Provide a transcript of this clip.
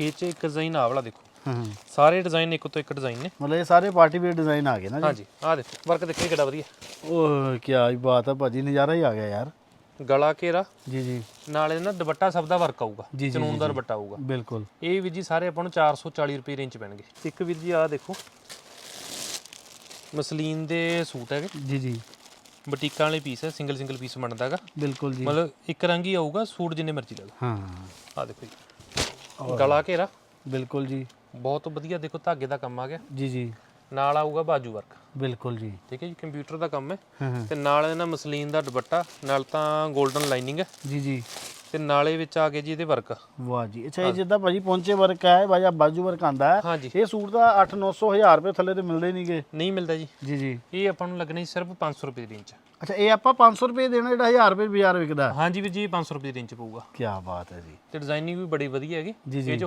ਇਹ ਚ ਇੱਕ ਡਿਜ਼ਾਈਨ ਵਾਲਾ ਦੇਖੋ। ਹਾਂ ਸਾਰੇ ਡਿਜ਼ਾਈਨ ਇੱਕ ਤੋਂ ਇੱਕ ਡਿਜ਼ਾਈਨ ਨੇ। ਮਤਲਬ ਇਹ ਸਾਰੇ ਪਾਰਟੀ ਵੇਅਰ ਡਿਜ਼ਾਈਨ ਆ ਗਏ ਨਾ ਜੀ? ਹਾਂਜੀ ਆਹ ਦੇਖੋ ਵਰਕ ਦੇਖੋ ਕਿੱਡਾ ਵਧੀਆ। ਓਹ ਕੀ ਬਾਤ ਹੈ ਭਾਜੀ ਨਜ਼ਾਰਾ ਹੀ ਆ ਗਿਆ ਯਾਰ। ਗਲਾ ਘੇਰਾ। ਜੀ ਜੀ। ਨਾਲੇ ਨਾ ਦੁਪੱਟਾ ਸਭ ਦਾ ਵਰਕ ਆਊਗਾ ਚਨੂਨ ਦਾ ਦੁਪੱਟਾ ਆਊਗਾ। ਬਿਲਕੁਲ। ਇਹ ਵੀ ਜੀ ਸਾਰੇ ਆਪਾਂ ਨੂੰ 440 ਰੁਪਏ ਰੇਂਜ ਪੈਣਗੇ। ਇੱਕ ਵੀਰ ਜੀ ਆਹ ਦੇਖੋ ਮਸਲੀਨ ਦੇ ਸੂਟ ਹੈਗੇ। ਜੀ ਜੀ। ਬੁਟੀਕਾਂ ਵਾਲੇ ਪੀਸ ਹੈ ਸਿੰਗਲ ਸਿੰਗਲ ਪੀਸ ਬਣਦਾ ਹੈਗਾ ਬਿਲਕੁਲ ਜੀ। ਮਤਲਬ ਇੱਕ ਰੰਗ ਹੀ ਆਊਗਾ ਸੂਟ ਜਿੰਨੇ ਮਰਜ਼ੀ ਲੈ ਲਓ। ਹਾਂ। ਆਹ ਦੇਖੋ ਜੀ। ਗਲਾ ਘੇਰਾ? ਬਿਲਕੁਲ ਜੀ। ਬਹੁਤ ਵਧੀਆ ਦੇਖੋ ਧਾਗੇ ਦਾ ਕੰਮ ਆ ਗਿਆ। ਜੀ ਜੀ। ਨਾਲ ਆਊਗਾ ਬਾਜੂ ਵਰਕ। ਬਿਲਕੁਲ ਜੀ। ਠੀਕ ਹੈ ਜੀ ਕੰਪਿਊਟਰ ਦਾ ਕੰਮ ਹੈ। ਤੇ ਨਾਲ ਇਹਨਾਂ ਮਸਲੀਨ ਦਾ ਦੁਪੱਟਾ ਨਾਲ ਤਾਂ 골ਡਨ ਲਾਈਨਿੰਗ ਹੈ। ਜੀ ਜੀ। ਤੇ ਨਾਲੇ ਵਿੱਚ ਆ ਗਏ ਜੀ ਇਹਦੇ ਵਰਕ। ਵਾਹ ਜੀ। ਅੱਛਾ ਇਹ ਜਿੱਦਾਂ ਭਾਜੀ ਪਹੁੰਚੇ ਵਰਕ ਹੈ ਭਾਈ ਆ ਬਾਜੂ ਵਰਕ ਆਂਦਾ ਹੈ। ਹਾਂਜੀ। ਇਹ ਸੂਟ ਦਾ 8 900 1000 ਰੁਪਏ ਥੱਲੇ ਤੇ ਮਿਲਦੇ ਨਹੀਂਗੇ ਨਹੀਂ ਮਿਲਦਾ ਜੀ। ਜੀ ਜੀ। ਇਹ ਆਪਾਂ ਨੂੰ ਲੱਗਣਾ ਸਿਰਫ 500 ਰੁਪਏ ਦੀ ਰੇਂਜ ਅੱਛਾ ਇਹ ਆਪਾਂ 500 ਰੁਪਏ ਦੇਣਾ ਜਿਹੜਾ 1000 ਰੁਪਏ ਬਾਜ਼ਾਰ ਵਿਕਦਾ ਹਾਂਜੀ ਵੀ ਜੀ ਇਹ 500 ਰੁਪਏ ਦੀ ਰੇਂਜ ਪਊਗਾ। ਕੀ ਬਾਤ ਹੈ ਜੀ। ਤੇ ਡਿਜ਼ਾਈਨਿੰਗ ਵੀ ਬੜੀ ਵਧੀਆ ਹੈਗੀ। ਜੀ, ਜੀ। ਇਹ ਚ